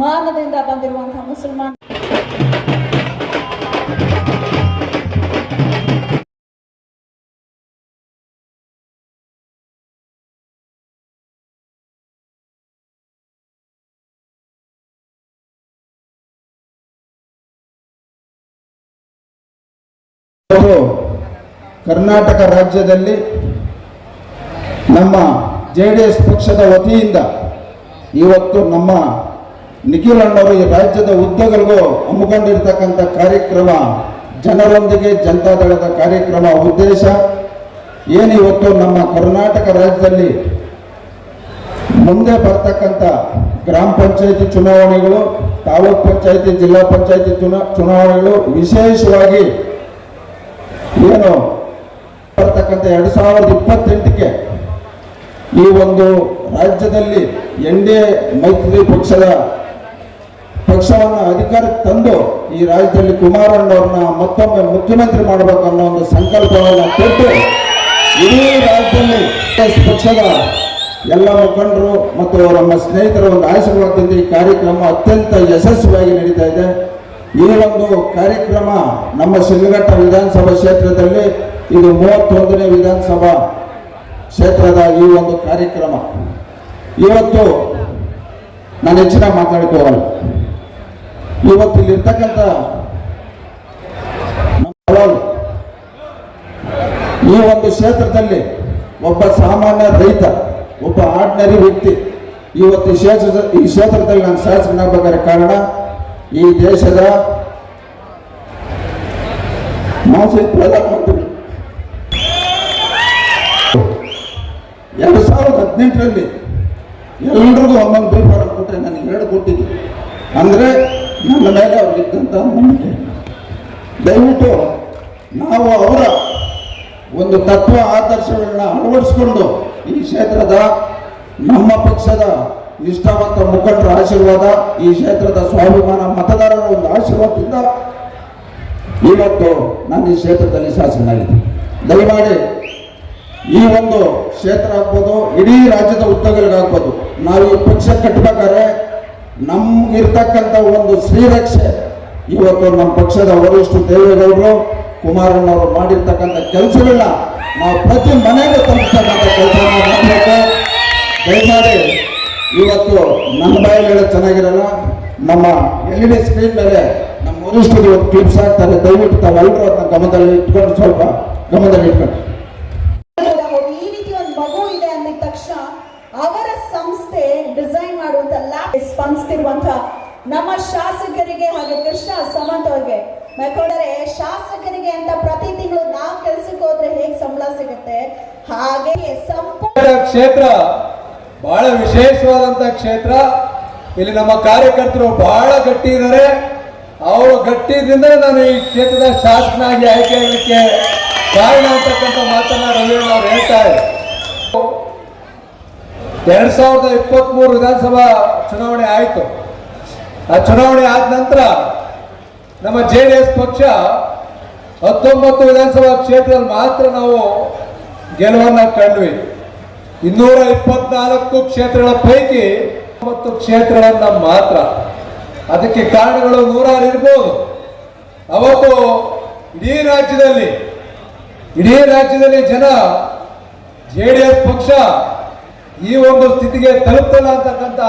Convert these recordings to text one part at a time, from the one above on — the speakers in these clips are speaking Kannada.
ಅಭಿಮಾನದಿಂದ ಬಂದಿರುವಂತಹ ಮುಸಲ್ಮಾನ್ ಕರ್ನಾಟಕ ರಾಜ್ಯದಲ್ಲಿ ನಮ್ಮ ಜೆ ಡಿ ಎಸ್ ಪಕ್ಷದ ವತಿಯಿಂದ ಇವತ್ತು ನಮ್ಮ ನಿಖಿಲ್ ಅಣ್ಣವರು ಈ ರಾಜ್ಯದ ಉದ್ದಗಲಿಗೂ ಹಮ್ಮಿಕೊಂಡಿರ್ತಕ್ಕಂಥ ಕಾರ್ಯಕ್ರಮ, ಜನರೊಂದಿಗೆ ಜನತಾದಳದ ಕಾರ್ಯಕ್ರಮ ಉದ್ದೇಶ. ಏನು ಇವತ್ತು ನಮ್ಮ ಕರ್ನಾಟಕ ರಾಜ್ಯದಲ್ಲಿ ಮುಂದೆ ಬರ್ತಕ್ಕಂಥ ಗ್ರಾಮ ಪಂಚಾಯತಿ ಚುನಾವಣೆಗಳು, ತಾಲೂಕ್ ಪಂಚಾಯತಿ, ಜಿಲ್ಲಾ ಪಂಚಾಯತಿ ಚುನಾ, ಚುನಾವಣೆಗಳು ವಿಶೇಷವಾಗಿ ಏನು ಬರ್ತಕ್ಕಂಥ ಎರಡು ಸಾವಿರದ ಇಪ್ಪತ್ತೆಂಟಕ್ಕೆ ಈ ಒಂದು ರಾಜ್ಯದಲ್ಲಿ ಎನ್ ಡಿ ಎ ಮೈತ್ರಿ ಪಕ್ಷದ ಪಕ್ಷವನ್ನು ಅಧಿಕಾರಕ್ಕೆ ತಂದು ಈ ರಾಜ್ಯದಲ್ಲಿ ಕುಮಾರಣ್ಣವ್ರನ್ನ ಮತ್ತೊಮ್ಮೆ ಮುಖ್ಯಮಂತ್ರಿ ಮಾಡಬೇಕು ಅನ್ನೋ ಒಂದು ಸಂಕಲ್ಪವನ್ನು ಕೊಟ್ಟು ಇಡೀ ರಾಜ್ಯದಲ್ಲಿ ಪಕ್ಷದ ಎಲ್ಲ ಮುಖಂಡರು ಮತ್ತು ನಮ್ಮ ಸ್ನೇಹಿತರ ಒಂದು ಆಶೀರ್ವಾದದಿಂದ ಈ ಕಾರ್ಯಕ್ರಮ ಅತ್ಯಂತ ಯಶಸ್ವಿಯಾಗಿ ನಡೀತಾ ಇದೆ. ಈ ಒಂದು ಕಾರ್ಯಕ್ರಮ ನಮ್ಮ ಶಿಲ್ಘಟ್ಟ ವಿಧಾನಸಭಾ ಕ್ಷೇತ್ರದಲ್ಲಿ ಇದು ಮೂವತ್ತೊಂದನೇ ವಿಧಾನಸಭಾ ಕ್ಷೇತ್ರದ ಈ ಒಂದು ಕಾರ್ಯಕ್ರಮ. ಇವತ್ತು ನಾನು ಹೆಚ್ಚಿನ ಹೋಗಲ್ಲ. ಇವತ್ತು ಇಲ್ಲಿರ್ತಕ್ಕಂಥ ಈ ಒಂದು ಕ್ಷೇತ್ರದಲ್ಲಿ ಒಬ್ಬ ಸಾಮಾನ್ಯ ರೈತ, ಒಬ್ಬ ಆರ್ಡಿನರಿ ವ್ಯಕ್ತಿ. ಇವತ್ತು ಈ ಕ್ಷೇತ್ರದ ಈ ಕ್ಷೇತ್ರದಲ್ಲಿ ನಾನು ಶಾಸಕನಾಗಬೇಕಾದ್ರೆ ಕಾರಣ ಈ ದೇಶದ ಮಾಜಿ ಪ್ರಧಾನಮಂತ್ರಿ. ಎರಡು ಸಾವಿರದ ಹದಿನೆಂಟರಲ್ಲಿ ಎಲ್ರಿಗೂ ಒಂದೊಂದು ಪೇಪರ್ ಕೊಟ್ಟರೆ ನನಗೆ ಎರಡು ಕೊಟ್ಟಿದ್ದು ಅಂದರೆ ನನ್ನ ಮೇಲೆ ಅವ್ರಿಗಿದ್ದಂಥ ನಂಬಿಕೆ ದಯವಿಟ್ಟು ನಾವು ಅವರ ಒಂದು ತತ್ವ ಆದರ್ಶಗಳನ್ನ ಅಳವಡಿಸ್ಕೊಂಡು ಈ ಕ್ಷೇತ್ರದ ನಮ್ಮ ಪಕ್ಷದ ನಿಷ್ಠಾವಂತ ಮುಖಂಡರ ಆಶೀರ್ವಾದ, ಈ ಕ್ಷೇತ್ರದ ಸ್ವಾಭಿಮಾನ ಮತದಾರರ ಒಂದು ಆಶೀರ್ವಾದದಿಂದ ಇವತ್ತು ನಾನು ಈ ಕ್ಷೇತ್ರದಲ್ಲಿ ಶಾಸನಾಗಿದೆ ದಯಮಾಡಿ ಈ ಒಂದು ಕ್ಷೇತ್ರ ಆಗ್ಬೋದು, ಇಡೀ ರಾಜ್ಯದ ಉದ್ಯೋಗಗಳಿಗಾಗ್ಬೋದು ನಾವು ಈ ಪಕ್ಷ ಕಟ್ಟಬೇಕಾದ್ರೆ ನಮ್ಗಿರ್ತಕ್ಕಂಥ ಒಂದು ಶ್ರೀರಕ್ಷೆ, ಇವತ್ತು ನಮ್ಮ ಪಕ್ಷದ ವರಿಷ್ಠ ದೇವೇಗೌಡರು, ಕುಮಾರಣ್ಣವರು ಮಾಡಿರ್ತಕ್ಕಂಥ ಕೆಲಸಗಳನ್ನ ನಾವು ಪ್ರತಿ ಮನೆಗೂ ತಲುಪಿಸ್ತಕ್ಕಂಥ ಕೆಲಸ ಮಾಡಬೇಕು. ದಯಮಾಡಿ ಇವತ್ತು ನನ್ನ ಬಾಯಿಗಳ ಚೆನ್ನಾಗಿರಲ್ಲ, ನಮ್ಮ ಎಲ್ ಇ ಡಿ ಸ್ಕ್ರೀನ್ ಮೇಲೆ ನಮ್ಮ ವರಿಷ್ಠರು ಕ್ಲಿಪ್ಸ್ ಆಗ್ತಾರೆ. ದಯವಿಟ್ಟು ತಾವೆಲ್ಲರೂ ಅದನ್ನ ಗಮನದಲ್ಲಿ ಇಟ್ಕೊಂಡು ಸ್ವಲ್ಪ ಗಮನದಲ್ಲಿ ಇಟ್ಕೊಂಡು ಸ್ಪಂದಿಸ್ತಿರುವಂತ ನಮ್ಮ ಶಾಸಕರಿಗೆ ಹಾಗೆ ಕೃಷ್ಣ ಸಮಂತ್ ಅವ್ರಿಗೆ. ಮೆಕೋಡರೆ ಶಾಸಕರಿಗೆ ಅಂತ ಪ್ರತಿ ತಿಂಗಳು ನಾವು ಕೆಲ್ಸಕ್ಕೆ ಹೋದ್ರೆ ಹೇಗೆ ಸಂಬಳ ಸಿಗುತ್ತೆ? ಹಾಗೆ ಸಂಪೂರ್ಣ ಕ್ಷೇತ್ರ ಬಹಳ ವಿಶೇಷವಾದಂತ ಕ್ಷೇತ್ರ. ಇಲ್ಲಿ ನಮ್ಮ ಕಾರ್ಯಕರ್ತರು ಬಹಳ ಗಟ್ಟಿ ಇದ್ದಾರೆ ಅವರು ಇದ್ರಿಂದ ನಾನು ಈ ಕ್ಷೇತ್ರದ ಶಾಸಕನಾಗಿ ಆಯ್ಕೆ ಆಗಲಿಕ್ಕೆ ಕಾರಣ ಅಂತಕ್ಕಂಥ ಮಾತನ್ನ ರವೀಣ್ ಅವ್ರು ಹೇಳ್ತಾರೆ ಎರಡ್ ಸಾವಿರದ ಇಪ್ಪತ್ತ್ ಮೂರು ವಿಧಾನಸಭಾ ಚುನಾವಣೆ ಆಯಿತು. ಆ ಚುನಾವಣೆ ಆದ ನಂತರ ನಮ್ಮ ಜೆ ಡಿ ಎಸ್ ಪಕ್ಷ ಹತ್ತೊಂಬತ್ತು ವಿಧಾನಸಭಾ ಕ್ಷೇತ್ರದಲ್ಲಿ ಮಾತ್ರ ನಾವು ಗೆಲುವನ್ನ ಕಂಡ್ವಿ. ಇನ್ನೂರ ಇಪ್ಪತ್ನಾಲ್ಕು ಕ್ಷೇತ್ರಗಳ ಪೈಕಿ ಒಂಬತ್ತು ಕ್ಷೇತ್ರಗಳನ್ನ ಮಾತ್ರ. ಅದಕ್ಕೆ ಕಾರಣಗಳು ನೂರಾರು ಇರ್ಬೋದು. ಅವತ್ತು ಇಡೀ ರಾಜ್ಯದಲ್ಲಿ ಇಡೀ ರಾಜ್ಯದಲ್ಲಿ ಜನ ಜೆ ಡಿ ಎಸ್ ಪಕ್ಷ ಈ ಒಂದು ಸ್ಥಿತಿಗೆ ತಲುಪ್ತಲ್ಲ ಅಂತಕ್ಕಂಥ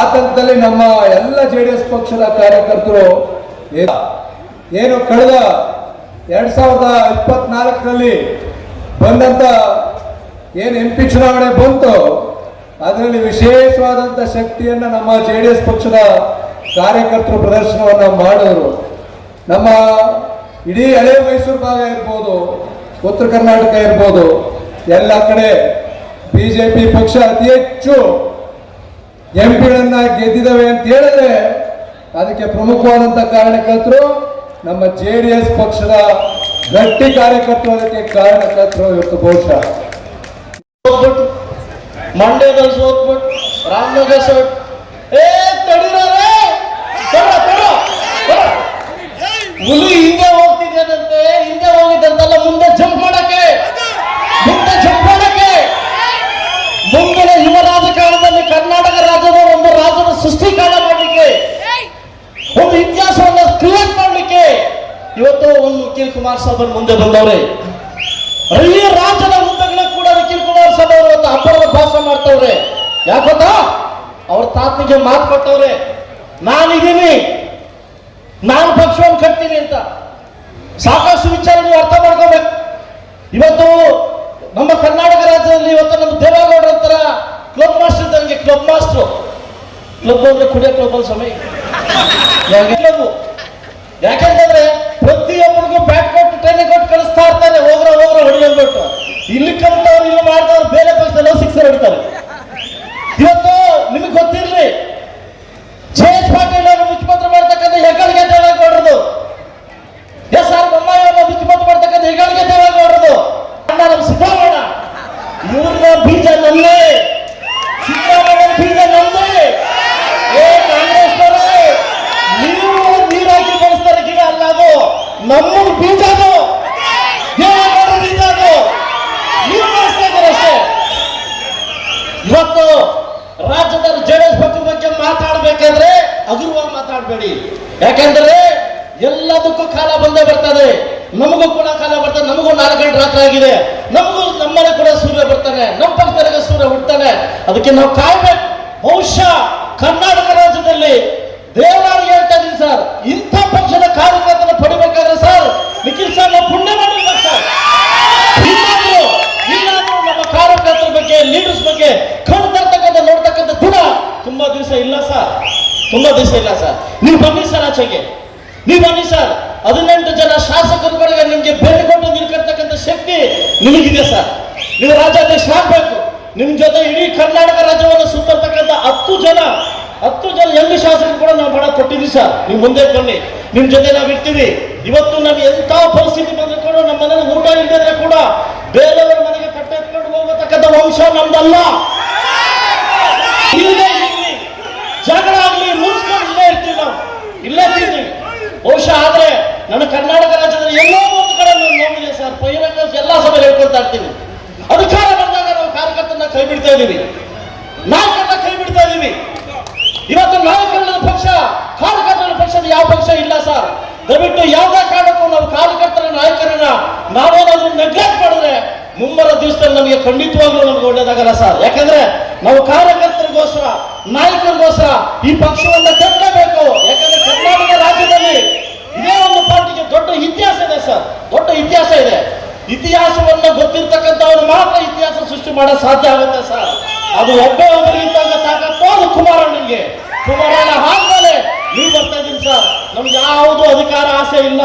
ಆತಂಕದಲ್ಲಿ ನಮ್ಮ ಎಲ್ಲ ಜೆ ಡಿ ಎಸ್ ಪಕ್ಷದ ಕಾರ್ಯಕರ್ತರು ಏನು ಕಳೆದ ಎರಡ್ ಸಾವಿರದ ಇಪ್ಪತ್ನಾಲ್ಕರಲ್ಲಿ ಬಂದಂತ ಏನು ಎಂ ಪಿ ಚುನಾವಣೆ ಬಂತು, ಅದರಲ್ಲಿ ವಿಶೇಷವಾದಂಥ ಶಕ್ತಿಯನ್ನು ನಮ್ಮ ಜೆ ಡಿ ಎಸ್ ಪಕ್ಷದ ಕಾರ್ಯಕರ್ತರು ಪ್ರದರ್ಶನವನ್ನು ಮಾಡಿದರು. ನಮ್ಮ ಇಡೀ ಹಳೆ ಮೈಸೂರು ಭಾಗ ಇರ್ಬೋದು, ಉತ್ತರ ಕರ್ನಾಟಕ ಇರ್ಬೋದು, ಎಲ್ಲ ಕಡೆ ಬಿ ಜೆ ಪಿ ಪಕ್ಷ ಅತಿ ಹೆಚ್ಚು ಎಂಪಿಗಳನ್ನ ಗೆದ್ದಿದವೆ ಅಂತ ಹೇಳಿದ್ರೆ ಅದಕ್ಕೆ ಪ್ರಮುಖವಾದಂಥ ಕಾರಣಕರ್ತರು ನಮ್ಮ ಜೆ ಡಿ ಎಸ್ ಪಕ್ಷದ ಗಟ್ಟಿ ಕಾರ್ಯಕರ್ತರು ಅದಕ್ಕೆ ಕಾರಣಕರ್ತರು ಇವತ್ತು ಬಹುಶಃ. ಮಂಡ್ಯದಲ್ಲಿ ಸೋತ್ಬಿಟ್ಟು ರಾಮನಗರ ಸೋತ್ ಏ ತಡೀರೇ ತಡ ತಡ ತಡ. ಹುಲಿ ಹಿಂದೆ ಹೋಗ್ತಿದ್ದಂತೆ ಹಿಂದೆ ಹೋಗಿದ್ದಂತಲ್ಲ ಒಂದು ಇತಿಹಾಸವನ್ನು ಕ್ರಿಯೇಟ್ ಮಾಡಲಿಕ್ಕೆ ಇವತ್ತು ಒಂದು ಕಿಲ್ ಕುಮಾರ್ ಸಾಹೇಬರು ಮುಂದೆ ಬಂದವ್ರೆ. ರೈಯ ರಾಜ್ಯದ ಹುದ್ದೆಗಳ ಕೂಡ ಕಿಲ್ ಕುಮಾರ್ ಸಾಹೇಬ್ ಅವರು ಒಂದು ಅಬ್ಬರದ ಭಾಷಣ ಮಾಡ್ತವ್ರೆ. ಯಾಕೊತ್ತಾ ಅವ್ರ ತಾತನಿಗೆ ಮಾತು ಕೊಟ್ಟವ್ರೆ. ನಾನಿದ್ದೀನಿ. ನಾನು ಪಕ್ಷವನ್ನು ಕಟ್ತೀನಿ ಅಂತ. ಸಾಕಷ್ಟು ವಿಚಾರ ನೀವು ಅರ್ಥ ಮಾಡ್ಕೋಬೇಕು. ಇವತ್ತು ನಮ್ಮ ಕರ್ನಾಟಕ ರಾಜ್ಯದಲ್ಲಿ ಇವತ್ತು ನಮ್ಮ ದೇವೇಗೌಡರ ಹತ್ರ ಕ್ಲಬ್ ಮಾಸ್ಟರ್ ಇದ್ದಂಗೆ ಕ್ಲಬ್ ಮಾಸ್ಟರ್ ಕ್ಲಬ್ ಅಂದ್ರೆ ಕುಡಿಯೋ ಕ್ಲಬ್ ಅಲ್ಲಿ ಸಮಯ ಕ್ಲಬ್ ಯಾಕೆಂತಂದ್ರೆ ಪ್ರತಿಯೊಬ್ಬರಿಗೂ ಬ್ಯಾಟ್ ಕೊಟ್ಟು ಟ್ರೈನಿಂಗ್ ಕೊಟ್ಟು ಕಳಿಸ್ತಾ ಇರ್ತಾರೆ, ಹೋಗ್ರ ಹೋಗ್ರ ಹೊಡಿ ಅಂದ್ಬಿಟ್ಟು ಇಲ್ಲಿ ಕಲ್ತವ್ರು ಇಲ್ಲಿ ಮಾಡಿದವ್ರು ಬೇರೆ ಪಕ್ಷದಲ್ಲಿ ಸಿಕ್ಸರ್ ಹೊಡಿತಾರೆ. ಇವತ್ತು ನಿಮಗೆ ಗೊತ್ತಿರ್ಲಿ ಜೆ ಎಚ್ ಪಾಟೀಲ್ ಅವರು ಮುಖ್ಯಮಂತ್ರಿ ಮಾಡ್ತಕ್ಕಂಥ ಹೆಗ್ಗಳಿಗೆ ದೇವೇಗೌಡರದು ಎಸ್ ಆರ್ ಬೊಮ್ಮಾಯಿ ಅವರು ಮುಖ್ಯಮಂತ್ರಿ ಮಾಡ್ತಕ್ಕಂಥ ಹೆಗ್ಗಳಿಗೆ ದೇವೇಗೌಡರದು ಅಣ್ಣ ನಮ್ಮ ಸಿದ್ದರಾಮಯ್ಯ, ಇವ್ರನ್ನ ಬೀಜ ನನ್ನೇ ನಮ್ಮ ಬೀಜ ಅದು ದೇವೇಗೌಡರ ಬೀಜ ಅದು ನೀವು ಅಷ್ಟೇ ಇವತ್ತು ರಾಜ್ಯದ ಜೆಡಿಎಸ್ ಪಕ್ಷದ ಬಗ್ಗೆ ಮಾತಾಡಬೇಕಂದ್ರೆ ಹಗುರವಾಗಿ ಮಾತಾಡಬೇಡಿ. ಯಾಕಂದ್ರೆ ಎಲ್ಲದಕ್ಕೂ ಕಾಲ ಬಂದೇ ಬರ್ತದೆ. ನಮಗೂ ಕೂಡ ಕಾಲ ಬರ್ತದೆ. ನಮಗೂ ನಾಲ್ಕು ಗಂಟೆ ರಾತ್ರಿ ಆಗಿದೆ. ನಮಗೂ ನಮ್ಮನೆ ಕೂಡ ಸೂರ್ಯ ಬರ್ತಾನೆ. ನಮ್ಮ ಪಕ್ಕದಲ್ಲಿ ಸೂರ್ಯ ಹುಡ್ತಾನೆ ಅದಕ್ಕೆ ನಾವು ಕಾಯ್ಬೇಕು. ಬಹುಶಃ ಕರ್ನಾಟಕ ರಾಜ್ಯದಲ್ಲಿ ದೇವರಾಣಿಗೆ ಹೇಳ್ತಾ ಇದ್ದೀನಿ ಸರ್. ಇಂಥ ಪಕ್ಷದ ಕಾರ್ಯಕರ್ತನ ಪಡಿಬೇಕಾದ್ರೆ ಸರ್, ನಿಖಿಲ್ ಸರ್ ನಾವು ಪುಣ್ಯ ಮಾಡಿಲ್ಲ ಸರ್. ನಮ್ಮ ಕಾರ್ಯಕರ್ತರ ಬಗ್ಗೆ ಲೀಡರ್ಸ್ ಬಗ್ಗೆ ಕಣ್ ತರ್ತಕ್ಕಂಥ, ನೋಡ್ತಕ್ಕಂಥ ದಿನ ತುಂಬಾ ದಿವಸ ಇಲ್ಲ ಸರ್. ತುಂಬಾ ದಿವಸ ಇಲ್ಲ ಸರ್. ನೀವು ಬನ್ನಿ ಸರ್ ಆಚೆಗೆ. ನೀವು ಬನ್ನಿ ಸರ್. ಹದಿನೆಂಟು ಜನ ಶಾಸಕರುಗಳಿಗೆ ನಿಮ್ಗೆ ಬೆನ್ನು ಕೊಟ್ಟು ನಿಲ್ಕರ್ತಕ್ಕಂಥ ಶಕ್ತಿ ನಿಮಗಿದೆ ಸರ್. ನೀವು ರಾಜ್ಯಾಧ್ಯಕ್ಷ ಆಗ್ಬೇಕು. ನಿಮ್ ಜೊತೆ ಇಡೀ ಕರ್ನಾಟಕ ರಾಜ್ಯವನ್ನು ಸುತ್ತರ್ತಕ್ಕಂಥ ಹತ್ತು ಜನ ಹತ್ತು ಜನ ಎಲ್ಲ ಶಾಸಕರು ಕೂಡ ನಾವು ಬಹಳ ಕೊಟ್ಟಿದ್ದೀವಿ ಸರ್. ನೀವು ಮುಂದೆ ಬನ್ನಿ. ನಿಮ್ಮ ಜೊತೆ ನಾವು ಇರ್ತೀವಿ. ಇವತ್ತು ನಾವು ಎಂಥ ಪರಿಸ್ಥಿತಿ ಬಂದ್ರೆ ಕೂಡ ನಮ್ಮ ಮನೇಲಿ ಊಟ ಇಲ್ಲದ್ರೆ ಕೂಡ ಬೇರೆಯವರ ಮನೆಗೆ ಕಟ್ಟೆ ಎತ್ಕೊಂಡು ಹೋಗತಕ್ಕಂಥ ವಂಶ ನಮ್ದಲ್ಲ. ಇಲ್ಲೇ ಜಗಳ ಆಗ್ಲಿ ಮುಗಿಸ್ಕೊಂಡು ಇಲ್ಲೇ ಇರ್ತೀವಿ ನಾವು. ಇಲ್ಲೇ ಇರ್ತೀವಿ. ಬಹುಶಃ ಆದ್ರೆ ನನ್ನ ಕರ್ನಾಟಕ ರಾಜ್ಯದಲ್ಲಿ ಎಲ್ಲೋ ಒಂದು ಕಡೆ ನೋವಿದೆ ಸರ್. ಬಹಿರಂಗ ಎಲ್ಲ ಸಭೆ ಹೇಳ್ಕೊಳ್ತಾ ಇರ್ತೀನಿ. ಅಧಿಕಾರ ಬಂದಾಗ ನಾವು ಕಾರ್ಯಕರ್ತನ ಕೈ ಬಿಡ್ತಾ ಇದ್ದೀವಿ. ನಾಯಕರನ್ನ ಕೈ ಬಿಡ್ತಾ ಇದೀವಿ ಇವತ್ತು ನಾಯಕರ ಪಕ್ಷ ಕಾರ್ಯಕರ್ತರ ಪಕ್ಷದ ಯಾವ ಪಕ್ಷ ಇಲ್ಲ ಸರ್. ದಯವಿಟ್ಟು ಯಾವುದೇ ಕಾರಣಕ್ಕೂ ನಾವು ಕಾರ್ಯಕರ್ತರ ನಾಯಕರನ್ನ ನಾವೇನಾದ್ರೂ ನೆಗ್ಲೆಕ್ಟ್ ಮಾಡಿದ್ರೆ ಮುಂಬರ ದಿವಸದಲ್ಲಿ ನಮಗೆ ಖಂಡಿತವಾಗ್ಲೂ ನಮ್ಗೆ ಒಳ್ಳೇದಾಗಲ್ಲ ಸರ್. ಯಾಕಂದ್ರೆ ನಾವು ಕಾರ್ಯಕರ್ತರಿಗೋಸ್ಕರ, ನಾಯಕರಿಗೋಸ್ಕರ ಈ ಪಕ್ಷವನ್ನ ಕಟ್ಟಬೇಕು ಯಾಕಂದ್ರೆ ಕರ್ನಾಟಕ ರಾಜ್ಯದಲ್ಲಿ ಇದೇ ಒಂದು ಪಾರ್ಟಿಗೆ ದೊಡ್ಡ ಇತಿಹಾಸ ಇದೆ ಸರ್. ದೊಡ್ಡ ಇತಿಹಾಸ ಇದೆ. ಇತಿಹಾಸವನ್ನ ಗೊತ್ತಿರ್ತಕ್ಕಂಥವ್ರು ಮಾತ್ರ ಇತಿಹಾಸ ಸೃಷ್ಟಿ ಮಾಡೋಕೆ ಸಾಧ್ಯ ಆಗುತ್ತೆ ಸರ್. ಅದು ಒಬ್ಬೇ ಒಬ್ಬರಿಗೆ ತಾಕತ್ತು ಅದು ಕುಮಾರಣ್ಣನಿಗೆ ಕುಮಾರಣ್ಣ ಆದ್ಮೇಲೆ ನೀವು ಬರ್ತಾ ಇದ್ದೀನಿ ಸರ್. ನಮ್ಗೆ ಯಾವುದು ಅಧಿಕಾರ ಆಸೆ ಇಲ್ಲ.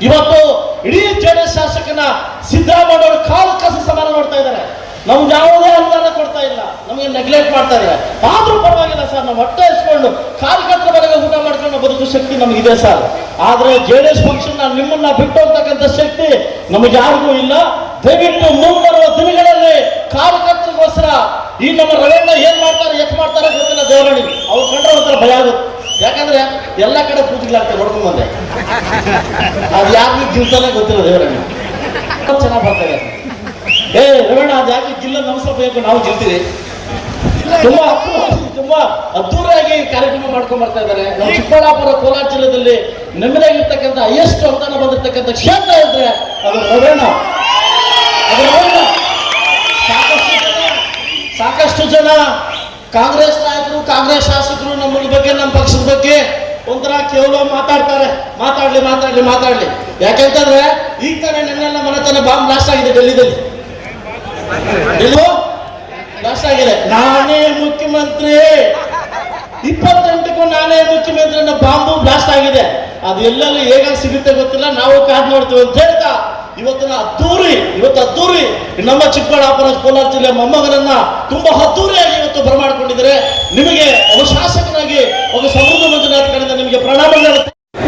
ಇವತ್ತು ಇಡೀ ಜೆಡಿಎಸ್ ಶಾಸಕನ ಸಿದ್ದರಾಮಯ್ಯ ಕಾಲು ಕಸ ಸಮಾನ ಮಾಡ್ತಾ ಇದ್ದಾರೆ. ನಮ್ಗೆ ಯಾವುದೇ ಅನುದಾನ ಕೊಡ್ತಾ ಇಲ್ಲ ನಮಗೆ ನೆಗ್ಲೆಕ್ಟ್ ಮಾಡ್ತಾರೆ. ಆದರೂ ಪರವಾಗಿಲ್ಲ ಸರ್, ನಾವು ಹೊಟ್ಟೆ ಇಸ್ಕೊಂಡು ಕಾರ್ಯಕರ್ತರ ಮನೆಗೆ ಊಟ ಮಾಡ್ಕೊಂಡು ಬದುಕೋ ಶಕ್ತಿ ನಮಗಿದೆ ಸರ್. ಆದರೆ ಜೆ ಡಿ ಎಸ್ ಪಕ್ಷನ ನಿಮ್ಮನ್ನ ಬಿಟ್ಟು ಹೋಗ್ತಕ್ಕಂಥ ಶಕ್ತಿ ನಮಗೆ ಯಾರಿಗೂ ಇಲ್ಲ. ದಯವಿಟ್ಟು ಮುಂಬರುವ ದಿನಗಳಲ್ಲಿ ಕಾರ್ಯಕರ್ತರಿಗೋಸ್ಕರ ಈ ನಮ್ಮ ರವೀಣ ಏನ್ ಮಾಡ್ತಾರೆ, ಎತ್ ಮಾಡ್ತಾರೆ ಗೊತ್ತಿಲ್ಲ ದೇವರಣಿ. ಅವ್ರು ಕಂಡ್ರೆ ಒಂಥರ ಭಯ ಆಗುತ್ತೆ. ಯಾಕಂದ್ರೆ ಎಲ್ಲ ಕಡೆ ಪೂಜೆಗಳಾಗ್ತವೆ ಹೊಡ್ಕೊಂಡು ಬಂದೆ. ಅದು ಯಾರಿಗೂ ಜಿಲ್ತಾನೆ ಗೊತ್ತಿಲ್ಲ ದೇವರಣಿ. ಚೆನ್ನಾಗಿ ಬರ್ತಾರೆ. ಏ ರವಣ ಅದು ಯಾಕೆ ಜಿಲ್ಲೆ ನಮಸ್ಕಾರ ಬೇಕು ನಾವು ಗೆಲ್ತೀವಿ ತುಂಬಾ ತುಂಬಾ ಅದ್ದೂರಿಯಾಗಿ ಕಾರ್ಯಕ್ರಮ ಮಾಡ್ಕೊಂಡ್ ಬರ್ತಾ ಇದ್ದಾರೆ. ನಮ್ಮ ಚಿಕ್ಕಬಳ್ಳಾಪುರ ಕೋಲಾರ ಜಿಲ್ಲೆಯಲ್ಲಿ ನೆಮ್ಮದಿಯಾಗಿರ್ತಕ್ಕಂಥ ಹೈಯೆಸ್ಟ್ ಅನುದಾನ ಬಂದಿರತಕ್ಕಂಥ ಕ್ಷೇತ್ರ ಇದ್ರೆ ಅದು ಸಾಕಷ್ಟು ಜನ ಸಾಕಷ್ಟು ಜನ ಕಾಂಗ್ರೆಸ್ ನಾಯಕರು, ಕಾಂಗ್ರೆಸ್ ಶಾಸಕರು ನಮ್ಮ ಬಗ್ಗೆ, ನಮ್ಮ ಪಕ್ಷದ ಬಗ್ಗೆ ಒಂಥರ ಕೇವಲ ಮಾತಾಡ್ತಾರೆ. ಮಾತಾಡ್ಲಿ ಮಾತಾಡ್ಲಿ ಮಾತಾಡ್ಲಿ. ಯಾಕೆಂತಂದ್ರೆ ಈಗ ತಾನೇ ನಿನ್ನೆಲ್ಲ ಮನೆ ತನ ಬಾಂಬ್ ಬ್ಲಾಸ್ಟ್ ಆಗಿದೆ ಡೆಲ್ಲಿದಲ್ಲಿ. ಆಗಿದೆ. ನಾನೇ ಮುಖ್ಯಮಂತ್ರಿ. ಇಪ್ಪತ್ತೆಂಟಕ್ಕೂ ನಾನೇ ಮುಖ್ಯಮಂತ್ರಿ ಅನ್ನೋ ಬಾಂಬು ಬ್ಲಾಸ್ಟ್ ಆಗಿದೆ. ಅದು ಹೇಗಾಗಿ ಹೇಗೆ ಸಿಗುತ್ತೆ ಗೊತ್ತಿಲ್ಲ. ನಾವು ಕಾದ್ ನೋಡ್ತೀವಿ. ಅಂತ ಹೇಳ್ತಾ ಇವತ್ತಿನ ಅದ್ದೂರಿ, ಇವತ್ತು ಅದ್ದೂರಿ. ನಮ್ಮ ಚಿಕ್ಕಬಳ್ಳಾಪುರ ಕೋಲಾರ ಜಿಲ್ಲೆ ಮೊಮ್ಮಗನನ್ನ ತುಂಬಾ ಅದ್ದೂರಿಯಾಗಿ ಇವತ್ತು ಬರಮಾಡಿಕೊಂಡಿದ್ದಾರೆ. ನಿಮಗೆ ಒಬ್ಬ ಶಾಸಕನಾಗಿ, ಒಬ್ಬ ಸಮೃದ್ಧ ಮಂಜುನಾಥ್ ಕಡೆಯಿಂದ ನಿಮಗೆ ಪ್ರಣಾಮ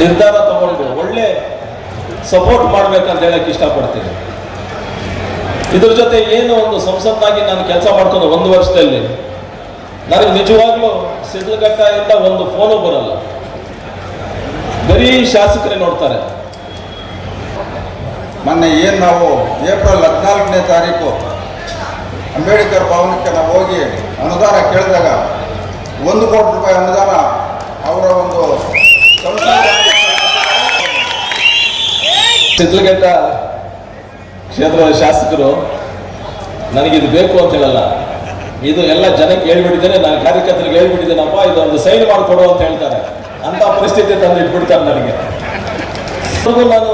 ನಿರ್ಧಾರ ತಗೊಂಡು ಒಳ್ಳೆ ಸಪೋರ್ಟ್ ಮಾಡ್ಬೇಕಂತ ಹೇಳಕ್ ಇಷ್ಟಪಡ್ತೀನಿ. ಇದ್ರ ಜೊತೆ ಏನು ಒಂದು ಸಂಸತ್ನಾಗಿ ನಾನು ಕೆಲಸ ಮಾಡ್ಕೊಂಡು ಒಂದು ವರ್ಷದಲ್ಲಿ ನನಗೆ ನಿಜವಾಗ್ಲೂ ಇಂದ ಒಂದು ಫೋನು ಬರಲ್ಲ. ಬರೀ ಶಾಸಕರೇ ನೋಡ್ತಾರೆ. ಮೊನ್ನೆ ಏನು ನಾವು ಏಪ್ರಿಲ್ ಹದಿನಾಲ್ಕನೇ ತಾರೀಕು ಅಂಬೇಡ್ಕರ್ ಭವನಕ್ಕೆ ನಾವು ಹೋಗಿ ಅನುದಾನ ಕೇಳಿದಾಗ ಒಂದು ಕೋಟಿ ರೂಪಾಯಿ ಅನುದಾನ ಅವರ ಒಂದು ಸಂಸ್ಥೆ ಶಿಡ್ಲಘಟ್ಟ ಕ್ಷೇತ್ರದ ಶಾಸಕರು ನನಗಿದು ಬೇಕು ಅಂತ ಹೇಳಲ್ಲ. ಇದು ಎಲ್ಲ ಜನಕ್ಕೆ ಹೇಳ್ಬಿಟ್ಟಿದ್ದೇನೆ ನಾನು ಕಾರ್ಯಕರ್ತರಿಗೆ ಹೇಳ್ಬಿಟ್ಟಿದ್ದೇನಪ್ಪ ಇದೊಂದು ಸೈನ್ ಮಾಡಿಕೊಡು ಅಂತ ಹೇಳ್ತಾರೆ. ಅಂತ ಪರಿಸ್ಥಿತಿ ತಂದು ಇಟ್ಬಿಡ್ತಾರೆ ನನಗೆ. ನಾನು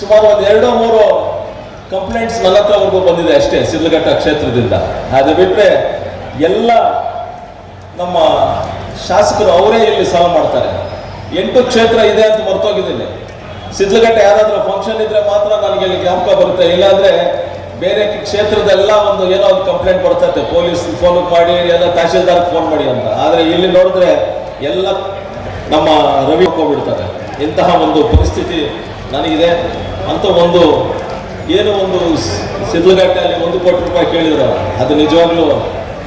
ಸುಮಾರು ಒಂದು ಎರಡೋ ಮೂರು ಕಂಪ್ಲೇಂಟ್ಸ್ ನನ್ನ ಹತ್ರವರೆಗೂ ಬಂದಿದೆ ಅಷ್ಟೇ ಸಿದ್ಲಘಟ್ಟ ಕ್ಷೇತ್ರದಿಂದ. ಅದು ಬಿಟ್ಟರೆ ಎಲ್ಲ ನಮ್ಮ ಶಾಸಕರು ಅವರೇ ಇಲ್ಲಿ ಸಹ ಮಾಡ್ತಾರೆ. ಎಂಟು ಕ್ಷೇತ್ರ ಇದೆ ಅಂತ ಮರ್ತೋಗಿದ್ದೀನಿ. ಸಿದ್ಲಘಟ್ಟ ಯಾರಾದ್ರೂ ಫಂಕ್ಷನ್ ಇದ್ರೆ ಮಾತ್ರ ನನಗೆ ಇಲ್ಲಿ ಜ್ಞಾಪಕ ಬರುತ್ತೆ. ಇಲ್ಲಾಂದ್ರೆ ಬೇರೆ ಕ್ಷೇತ್ರದೆಲ್ಲ ಒಂದು ಏನೋ ಒಂದು ಕಂಪ್ಲೇಂಟ್ ಬರ್ತೈತೆ ಪೊಲೀಸ್ ಫೋನ್ ಮಾಡಿ, ಎಲ್ಲ ತಹಶೀಲ್ದಾರ್ ಫೋನ್ ಮಾಡಿ ಅಂತ. ಆದ್ರೆ ಇಲ್ಲಿ ನೋಡಿದ್ರೆ ಎಲ್ಲ ನಮ್ಮ ರವಿ ಹೋಗ್ಬಿಡ್ತಾರೆ. ಇಂತಹ ಒಂದು ಪರಿಸ್ಥಿತಿ ನನಗಿದೆ. ಅಂತ ಒಂದು ಏನು ಒಂದು ಸಿದ್ಲಘಟ್ಟಲ್ಲಿ ಒಂದು ಕೋಟಿ ರೂಪಾಯಿ ಕೇಳಿದ್ರು. ಅದು ನಿಜವಾಗ್ಲೂ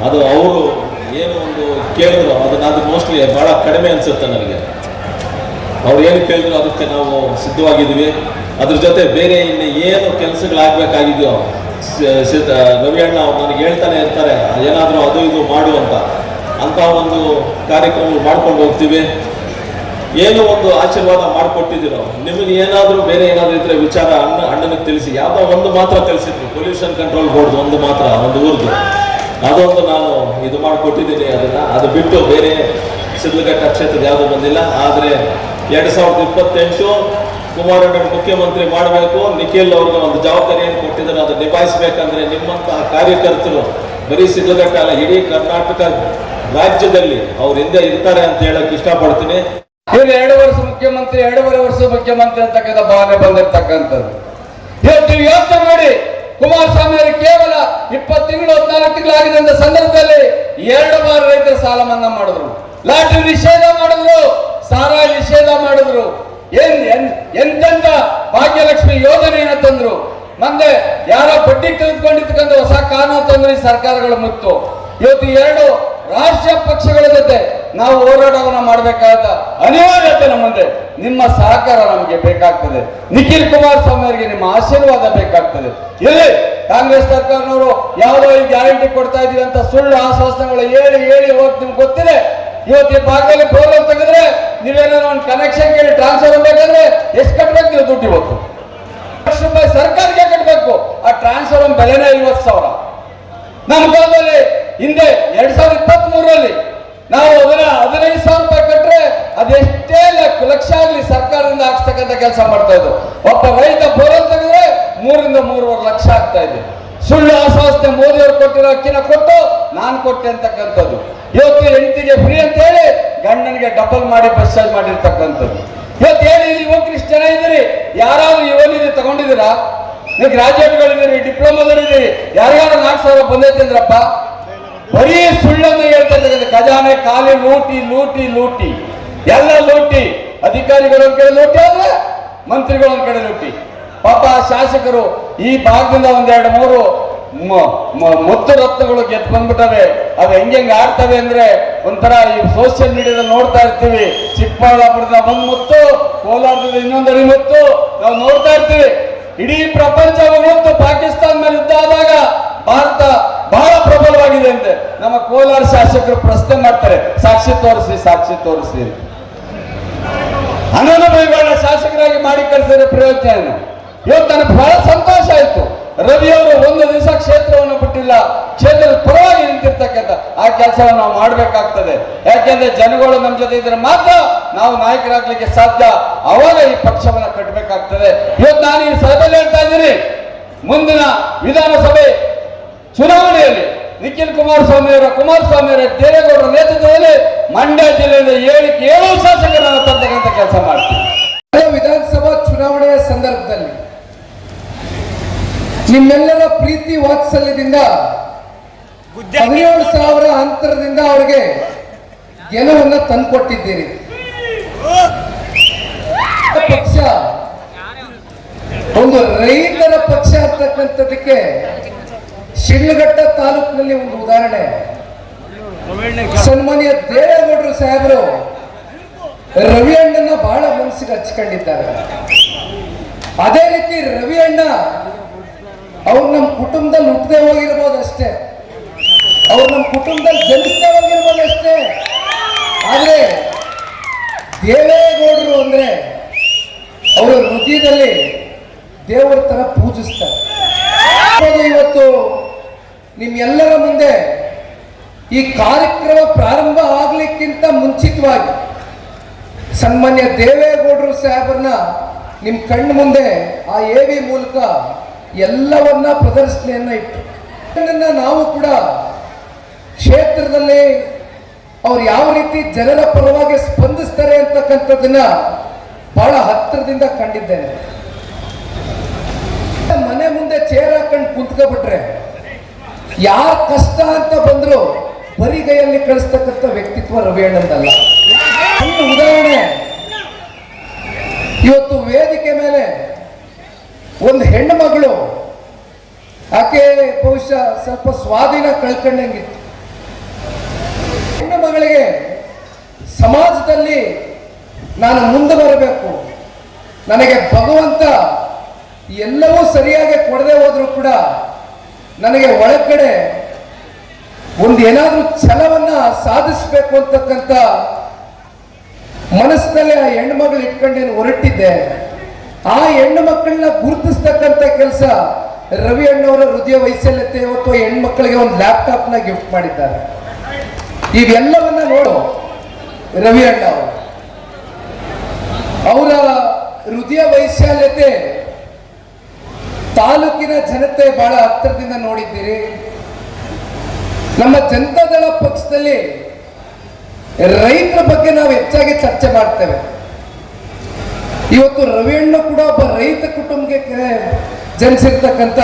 ಅದು ಅವರು ಏನು ಒಂದು ಕೇಳಿದ್ರು. ಅದನ್ನ ಅದು ಮೋಸ್ಟ್ಲಿ ಬಹಳ ಕಡಿಮೆ ಅನ್ಸುತ್ತೆ ನನಗೆ. ಅವ್ರು ಏನು ಕೇಳಿದ್ರು ಅದಕ್ಕೆ ನಾವು ಸಿದ್ಧವಾಗಿದ್ದೀವಿ. ಅದ್ರ ಜೊತೆ ಬೇರೆ ಇನ್ನು ಏನು ಕೆಲಸಗಳಾಗಬೇಕಾಗಿದೆಯೋ ರವಿ ಅಣ್ಣ ಅವ್ರು ನನಗೆ ಹೇಳ್ತಾನೆ ಇರ್ತಾರೆ ಏನಾದರೂ ಅದು ಇದು ಮಾಡು ಅಂತ. ಅಂತ ಒಂದು ಕಾರ್ಯಕ್ರಮ ಮಾಡ್ಕೊಂಡು ಹೋಗ್ತೀವಿ. ಏನು ಒಂದು ಆಶೀರ್ವಾದ ಮಾಡಿಕೊಟ್ಟಿದ್ದೀರೋ, ನಿಮಗೆ ಏನಾದರೂ ಬೇರೆ ಏನಾದರೂ ಇದ್ರೆ ವಿಚಾರ ಅಣ್ಣ, ಅಣ್ಣನಿಗೆ ತಿಳಿಸಿ. ಯಾವುದೋ ಒಂದು ಮಾತ್ರ ತಿಳಿಸಿದ್ರು. ಪೊಲ್ಯೂಷನ್ ಕಂಟ್ರೋಲ್ ಬೋರ್ಡ್ ಒಂದು ಮಾತ್ರ, ಒಂದು ಊರ್ದು. ಅದೊಂದು ನಾನು ಇದು ಮಾಡಿಕೊಟ್ಟಿದ್ದೀನಿ ಅದನ್ನು. ಅದು ಬಿಟ್ಟು ಬೇರೆ ಸಿದ್ಧಗಟ್ಟ ಕ್ಷೇತ್ರದ ಯಾವುದು ಬಂದಿಲ್ಲ. ಆದರೆ ಎರಡು ಸಾವಿರದ ಇಪ್ಪತ್ತೆಂಟು ಕುಮಾರಣ್ಣ ಮುಖ್ಯಮಂತ್ರಿ ಮಾಡಬೇಕು. ನಿಖಿಲ್ ಅವ್ರಿಗೆ ಒಂದು ಜವಾಬ್ದಾರಿಯನ್ನು ಕೊಟ್ಟಿದ್ದಾರೆ ಅದು ನಿಭಾಯಿಸಬೇಕಂದ್ರೆ ನಿಮ್ಮಂತಹ ಕಾರ್ಯಕರ್ತರು ಬರೀ ಸಿದ್ಧಗಟ್ಟ ಇಡೀ ಕರ್ನಾಟಕ ರಾಜ್ಯದಲ್ಲಿ ಅವ್ರ ಹಿಂದೆ ಇರ್ತಾರೆ ಅಂತ ಹೇಳಕ್ ಇಷ್ಟಪಡ್ತೀನಿ. ಇವರು ಎರಡು ವರ್ಷ ಮುಖ್ಯಮಂತ್ರಿ, ಎರಡೂವರೆ ವರ್ಷ ಮುಖ್ಯಮಂತ್ರಿ ಅಂತಕ್ಕಂಥ ಭಾವನೆ ಬಂದಿರತಕ್ಕಂಥದ್ದು. ಇವತ್ತು ಯೋಚನೆ ಮಾಡಿ. ಕುಮಾರಸ್ವಾಮಿ ಅವರು ಕೇವಲ ಇಪ್ಪತ್ತು ತಿಂಗಳು, ಹದಿನಾಲ್ಕು ತಿಂಗಳಾಗಿದೆ ಅಂತ ಸಂದರ್ಭದಲ್ಲಿ ಎರಡು ಬಾರಿ ರೈತರ ಸಾಲ ಮನ್ನಾ ಮಾಡಿದ್ರು. ಲಾಟ್ರಿ ನಿಷೇಧ ಮಾಡಿದ್ರು. ಸಾರಾಯಿ ನಿಷೇಧ ಮಾಡಿದ್ರು. ಏನ್ ಎಂತೆಂತ ಭಾಗ್ಯಲಕ್ಷ್ಮಿ ಯೋಜನೆಯನ್ನು ತಂದ್ರು? ಮುಂದೆ ಯಾರೋ ಬಡ್ಡಿ ತೆಗೆದುಕೊಂಡಿರ್ತಕ್ಕಂಥ ಹೊಸ ಕಾನೂನು ತಂದ್ರೆ ಸರ್ಕಾರಗಳು ಮುತ್ತು. ಇವತ್ತು ಎರಡು ರಾಷ್ಟ್ರೀಯ ಪಕ್ಷಗಳ ಜೊತೆ ನಾವು ಹೋರಾಟವನ್ನು ಮಾಡಬೇಕಾದ ಅನಿವಾರ್ಯತೆ ನಮ್ಮ ಮುಂದೆ ನಿಮ್ಮ ಸಹಕಾರ ನಮಗೆ ಬೇಕಾಗ್ತದೆ. ನಿಖಿಲ್ ಕುಮಾರಸ್ವಾಮಿ ಅವರಿಗೆ ನಿಮ್ಮ ಆಶೀರ್ವಾದ ಬೇಕಾಗ್ತದೆ. ಇಲ್ಲಿ ಕಾಂಗ್ರೆಸ್ ಸರ್ಕಾರನವರು ಯಾವುದೋ ಗ್ಯಾರಂಟಿ ಕೊಡ್ತಾ ಇದೀವಿ ಅಂತ ಸುಳ್ಳು ಆಶ್ವಾಸನೆಗಳು ಹೇಳಿ ಹೇಳಿ ಹೋಗಿ ನಿಮ್ಗೆ ಗೊತ್ತಿದೆ. ಇವತ್ತು ಭಾಗದಲ್ಲಿ ಬೋರ್ವೆಲ್ ತೆಗೆದ್ರೆ ನೀವೇನಾದ್ರು ಒಂದು ಕನೆಕ್ಷನ್ ಕೇಳಿ ಟ್ರಾನ್ಸ್ಫರ್ ಬೇಕಂದ್ರೆ ಎಷ್ಟು ಕಟ್ಬೇಕು ನೀವು ದುಡ್ಡು ಇವತ್ತು? ಲಕ್ಷ ರೂಪಾಯಿ ಸರ್ಕಾರಕ್ಕೆ ಕಟ್ಟಬೇಕು ಆ ಟ್ರಾನ್ಸ್ಫರ್ ಬೆಲೆನೇ ಐವತ್ತು ಸಾವಿರ. ನಮ್ಮ ಕಾಲದಲ್ಲಿ ಹಿಂದೆ ಎರಡ್ ಸಾವಿರದ ಇಪ್ಪತ್ತ್ ಮೂರರಲ್ಲಿ ನಾವು ಅದನ್ನ ಹದಿನೈದು ಸಾವಿರ ರೂಪಾಯಿ ಕಟ್ಟರೆ ಅದೆಷ್ಟೇ ಲಕ್ಷ ಆಗ್ಲಿ ಸರ್ಕಾರದಿಂದ ಹಾಕ್ಸ್ತಕ್ಕಂಥ ಕೆಲಸ ಮಾಡ್ತಾ ಇದ್ರು. ಒಬ್ಬ ರೈತ ಬೋರಲ್ ತೆಗೆದ್ರೆ ಮೂರಿಂದ ಮೂರುವರೆ ಲಕ್ಷ ಆಗ್ತಾ ಇದೆ. ಸುಳ್ಳು ಆಶ್ವಾಸನೆ ಮೋದಿ ಅವರು ಕೊಟ್ಟಿರೋ ಅಕ್ಕಿನ ಕೊಟ್ಟು ನಾನು ಕೊಟ್ಟೆ ಅಂತಕ್ಕಂಥದ್ದು. ಇವತ್ತು ಹೆಂಡತಿಗೆ ಫ್ರೀ ಅಂತ ಹೇಳಿ ಗಂಡನಿಗೆ ಡಬಲ್ ಮಾಡಿ ಬಸ್ ಚಾರ್ಜ್ ಮಾಡಿರ್ತಕ್ಕಂಥದ್ದು. ಇವತ್ತು ಹೇಳಿ, ಇಲ್ಲಿ ಯುವಕರು ಇಷ್ಟು ಜನ ಇದ್ದೀರಿ. ಯಾರಾದ್ರೂ ಯುವನಿದ್ರೆ ತಗೊಂಡಿದ್ದೀರಾ? ನೀವು ಗ್ರಾಜುಯೇಟ್ಗಳಿದ್ದೀರಿ ಡಿಪ್ಲೊಮಾದಲ್ಲಿದ್ದೀರಿ ಯಾರಿಗಾದ್ರೂ ನಾಲ್ಕು ಸಾವಿರ ಬಂದೈತೆ ಅಂದ್ರಪ್ಪ? ಬರೀ ಸುಳ್ಳನ್ನು ಹೇಳ್ತಾ ಇದ್ದಾರೆ. ಖಜಾನೆ, ಖಾಲಿ, ಲೂಟಿ ಲೂಟಿ ಲೂಟಿ. ಎಲ್ಲ ಲೂಟಿ. ಅಧಿಕಾರಿಗಳ ಒಂದ್ ಕಡೆ ಲೂಟಿ ಆದ್ರೆ ಮಂತ್ರಿಗಳ ಒಂದ್ ಕಡೆ ಲೂಟಿ. ಪಾಪ ಶಾಸಕರು, ಈ ಭಾಗದಿಂದ ಒಂದೆರಡು ಮೂರು ಮುತ್ತು ರತ್ನಗಳು ಗೆದ್ದು ಬಂದ್ಬಿಟ್ಟವೆ. ಅದು ಹೆಂಗೆ ಹೆಂಗೆ ಆಡ್ತವೆ ಅಂದ್ರೆ ಒಂಥರ ಈ ಸೋಷಿಯಲ್ ಮೀಡಿಯಾದಲ್ಲಿ ನೋಡ್ತಾ ಇರ್ತೀವಿ. ಚಿಕ್ಕಬಳ್ಳಾಪುರದ ಒಂದು ಮುತ್ತು ಕೋಲಾರದಲ್ಲಿ ಇನ್ನೊಂದಡಿ ಮುತ್ತು. ನಾವು ನೋಡ್ತಾ ಇರ್ತೀವಿ. ಇಡೀ ಪ್ರಪಂಚ ಮತ್ತು ಪಾಕಿಸ್ತಾನ ಮೇಲೆ ಯುದ್ಧ ಆದಾಗ ಭಾರತ ಬಹಳ ಪ್ರಬಲವಾಗಿದೆ ಅಂತೆ. ನಮ್ಮ ಕೋಲಾರ ಶಾಸಕರು ಪ್ರಶ್ನೆ ಮಾಡ್ತಾರೆ, ಸಾಕ್ಷಿ ತೋರಿಸಿ ಸಾಕ್ಷಿ ತೋರಿಸಿ ಅನನುಭವಿಗಳ ಶಾಸಕರಾಗಿ ಮಾಡಿ ಕಳಿಸಿದ್ರೆ ಪ್ರಯೋಜನ ಇವತ್ತು ನನಗೆ ಬಹಳ ಸಂತೋಷ ಆಯ್ತು. ರವಿ ಅವರು ಒಂದು ದಿವಸ ಕ್ಷೇತ್ರವನ್ನು ಬಿಟ್ಟಿಲ್ಲ. ಕ್ಷೇತ್ರದ ಪರವಾಗಿ ನಿಂತಿರ್ತಕ್ಕಂಥ ಆ ಕೆಲಸವನ್ನು ನಾವು ಮಾಡಬೇಕಾಗ್ತದೆ. ಯಾಕೆಂದ್ರೆ ಜನಗಳು ನಮ್ಮ ಜೊತೆ ಇದ್ರೆ ಮಾತ್ರ ನಾವು ನಾಯಕರಾಗ್ಲಿಕ್ಕೆ ಸಾಧ್ಯ. ಅವಾಗ ಈ ಪಕ್ಷವನ್ನ ಕಟ್ಟಬೇಕಾಗ್ತದೆ ಇವತ್ತು ನಾನು ಈ ಸಭೆಯಲ್ಲಿ ಹೇಳ್ತಾ ಇದ್ದೀನಿ. ಮುಂದಿನ ವಿಧಾನಸಭೆ ಚುನಾವಣೆಯಲ್ಲಿ ನಿಖಿಲ್ ಕುಮಾರಸ್ವಾಮಿ ಅವರ ಕುಮಾರಸ್ವಾಮಿ ದೇವೇಗೌಡರ ನೇತೃತ್ವದಲ್ಲಿ ಮಂಡ್ಯ ಜಿಲ್ಲೆಯಿಂದ ಏಳು ಏಳು ಶಾಸಕರನ್ನು ತರ್ತಕ್ಕಂಥ ಕೆಲಸ ಮಾಡ್ತೀವಿ. ವಿಧಾನಸಭಾ ಚುನಾವಣೆಯ ಸಂದರ್ಭದಲ್ಲಿ ನಿಮ್ಮೆಲ್ಲರ ಪ್ರೀತಿ ವಾತ್ಸಲ್ಯದಿಂದ ಹದಿನೇಳು ಸಾವಿರ ಅಂತರದಿಂದ ಅವರಿಗೆ ಗೆಲುವನ್ನು ತಂದುಕೊಟ್ಟಿದ್ದೀರಿ ಪಕ್ಷ ಒಂದು ರೈತರ ಪಕ್ಷ ಅಂತಕ್ಕಂಥದಕ್ಕೆ ಶಿಡ್ಲಘಟ್ಟ ತಾಲೂಕಿನಲ್ಲಿ ಒಂದು ಉದಾಹರಣೆ. ಸನ್ಮಾನ್ಯ ದೇವೇಗೌಡರು ಸಾಹೇಬರು ರವಿ ಅಣ್ಣನ ಬಹಳ ಮನಸ್ಸಿಗೆ ಹಚ್ಕೊಂಡಿದ್ದಾರೆ. ಅದೇ ರೀತಿ ರವಿ ಅಣ್ಣ ಅವ್ರು ನಮ್ಮ ಕುಟುಂಬದಲ್ಲಿ ಹುಟ್ಟದೆ ಹೋಗಿರ್ಬೋದು ಅಷ್ಟೇ. ಅವ್ರು ನಮ್ಮ ಕುಟುಂಬದಲ್ಲಿ ಜನಿಸದೆ ಹೋಗಿರ್ಬೋದು ಅಷ್ಟೇ. ಆದ್ರೆ ದೇವೇಗೌಡರು ಅಂದ್ರೆ ಅವರ ಹೃದಯದಲ್ಲಿ ದೇವರ ಥರ ಪೂಜಿಸ್ತಾರೆ. ಇವತ್ತು ನಿಮ್ಮೆಲ್ಲರ ಮುಂದೆ ಈ ಕಾರ್ಯಕ್ರಮ ಪ್ರಾರಂಭ ಆಗ್ಲಿಕ್ಕಿಂತ ಮುಂಚಿತವಾಗಿ ಸನ್ಮಾನ್ಯ ದೇವೇಗೌಡರು ಸಾಹೇಬರನ್ನ ನಿಮ್ಮ ಕಣ್ಣು ಮುಂದೆ ಆ ಎ ಮೂಲಕ ಎಲ್ಲವನ್ನ ಪ್ರದರ್ಶನೆಯನ್ನ ಇಟ್ಟು. ನಾವು ಕೂಡ ಕ್ಷೇತ್ರದಲ್ಲಿ ಅವ್ರು ಯಾವ ರೀತಿ ಜನರ ಪರವಾಗಿ ಸ್ಪಂದಿಸ್ತಾರೆ ಅಂತಕ್ಕಂಥದ್ದನ್ನ ಬಹಳ ಹತ್ತಿರದಿಂದ ಕಂಡಿದ್ದೇನೆ. ಮನೆ ಮುಂದೆ ಚೇರ್ ಹಾಕೊಂಡು ಕುಂತ್ಕೊಬಿಟ್ರೆ ಯಾರ ಕಷ್ಟ ಅಂತ ಬಂದ್ರು ಬರಿಗೈಯಲ್ಲಿ ಕಳಿಸ್ತಕ್ಕಂಥ ವ್ಯಕ್ತಿತ್ವ ರವಿ ಅಣ್ಣಂದಲ್ಲ. ಉದಾಹರಣೆ, ಇವತ್ತು ವೇದಿಕೆ ಮೇಲೆ ಒಂದು ಹೆಣ್ಣು ಮಗಳು. ಆಕೆ ಬಹುಶಃ ಸ್ವಲ್ಪ ಸ್ವಾಧೀನ ಕಳ್ಕೊಂಡಂಗಿತ್ತು ಹೆಣ್ಣು ಮಗಳಿಗೆ ಸಮಾಜದಲ್ಲಿ ನಾನು ಮುಂದೆ ಬರಬೇಕು. ನನಗೆ ಭಗವಂತ ಎಲ್ಲವೂ ಸರಿಯಾಗಿ ಕೊಡದೆ ಹೋದರೂ ಕೂಡ ನನಗೆ ಒಳಗಡೆ ಒಂದು ಏನಾದರೂ ಛಲವನ್ನು ಸಾಧಿಸಬೇಕು ಅಂತಕ್ಕಂಥ ಮನಸ್ಸಿನಲ್ಲಿ ಆ ಹೆಣ್ಮಗಳು ಇಟ್ಕೊಂಡೇನು ಹೊರಟಿದ್ದೆ. ಆ ಹೆಣ್ಣು ಮಕ್ಕಳನ್ನ ಗುರುತಿಸ್ತಕ್ಕಂಥ ಕೆಲಸ ರವಿ ಅಣ್ಣವರ ಹೃದಯ ವೈಶಲ್ಯತೆ ಅಥವಾ ಹೆಣ್ಮಕ್ಳಿಗೆ ಒಂದು ಲ್ಯಾಪ್ಟಾಪ್ನ ಗಿಫ್ಟ್ ಮಾಡಿದ್ದಾರೆ. ಇವೆಲ್ಲವನ್ನ ನೋಡು, ರವಿ ಅಣ್ಣ ಅವರು. ಅವರ ಹೃದಯ ವೈಶಾಲ್ಯತೆ ತಾಲೂಕಿನ ಜನತೆ ಬಹಳ ಹತ್ತಿರದಿಂದ ನೋಡಿದ್ದೀರಿ. ನಮ್ಮ ಜನತಾದಳ ಪಕ್ಷದಲ್ಲಿ ರೈತರ ಬಗ್ಗೆ ನಾವು ಹೆಚ್ಚಾಗಿ ಚರ್ಚೆ ಮಾಡ್ತೇವೆ. ಇವತ್ತು ರವಿಯಣ್ಣ ಕೂಡ ಒಬ್ಬ ರೈತ ಕುಟುಂಬಕ್ಕೆ ಜನಿಸಿರ್ತಕ್ಕಂಥ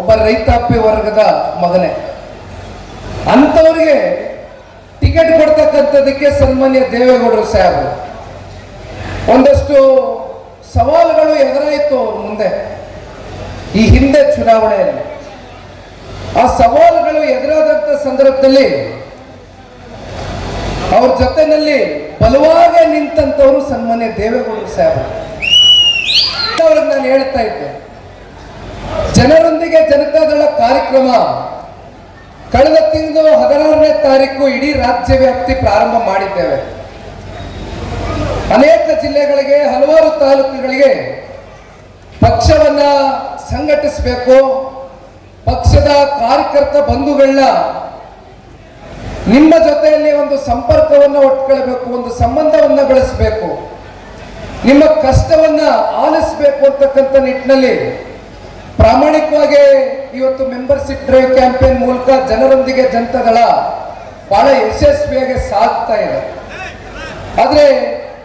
ಒಬ್ಬ ರೈತಾಪಿ ವರ್ಗದ ಮಗನೇ. ಅಂಥವ್ರಿಗೆ ಟಿಕೆಟ್ ಕೊಡ್ತಕ್ಕಂಥದಕ್ಕೆ ಸನ್ಮಾನ್ಯ ದೇವೇಗೌಡರು ಸಾಹೇಬರು. ಒಂದಷ್ಟು ಸವಾಲುಗಳು ಎದುರಾಯಿತು ಮುಂದೆ ಈ ಹಿಂದೆ ಚುನಾವಣೆಯಲ್ಲಿ. ಆ ಸವಾಲುಗಳು ಎದುರಾದಂಥ ಸಂದರ್ಭದಲ್ಲಿ ಅವ್ರ ಜೊತೆನಲ್ಲಿ ಬಲವಾಗಿ ನಿಂತಂತವರು ಸನ್ಮಾನ್ಯ ದೇವೇಗೌಡರು ಸಾಹೇಬರು. ಹೇಳ್ತಾ ಇದ್ದೆ. ಜನರೊಂದಿಗೆ ಜನತಾದಳ ಕಾರ್ಯಕ್ರಮ. ಕಳೆದ ತಿಂಗಳು ಹದಿನಾರನೇ ತಾರೀಕು ಇಡೀ ರಾಜ್ಯ ವ್ಯಾಪ್ತಿ ಪ್ರಾರಂಭ ಮಾಡಿದ್ದೇವೆ. ಅನೇಕ ಜಿಲ್ಲೆಗಳಿಗೆ, ಹಲವಾರು ತಾಲೂಕುಗಳಿಗೆ ಪಕ್ಷವನ್ನ ಸಂಘಟಿಸಬೇಕು. ಪಕ್ಷದ ಕಾರ್ಯಕರ್ತ ಬಂಧುಗಳನ್ನ ನಿಮ್ಮ ಜೊತೆಯಲ್ಲಿ ಒಂದು ಸಂಪರ್ಕವನ್ನು ಒಟ್ಕೊಳ್ಬೇಕು, ಒಂದು ಸಂಬಂಧವನ್ನು ಬೆಳೆಸಬೇಕು. ನಿಮ್ಮ ಕಷ್ಟವನ್ನ ಆಲಿಸಬೇಕು ಅಂತಕ್ಕಂಥ ನಿಟ್ಟಿನಲ್ಲಿ ಪ್ರಾಮಾಣಿಕವಾಗಿ ಇವತ್ತು ಮೆಂಬರ್ಶಿಪ್ ಡ್ರೈವ್ ಕ್ಯಾಂಪೇನ್ ಮೂಲಕ ಜನರೊಂದಿಗೆ ಜನತಾದಳ ಬಹಳ ಯಶಸ್ವಿಯಾಗಿ ಸಾಗ್ತಾ ಇದೆ. ಆದ್ರೆ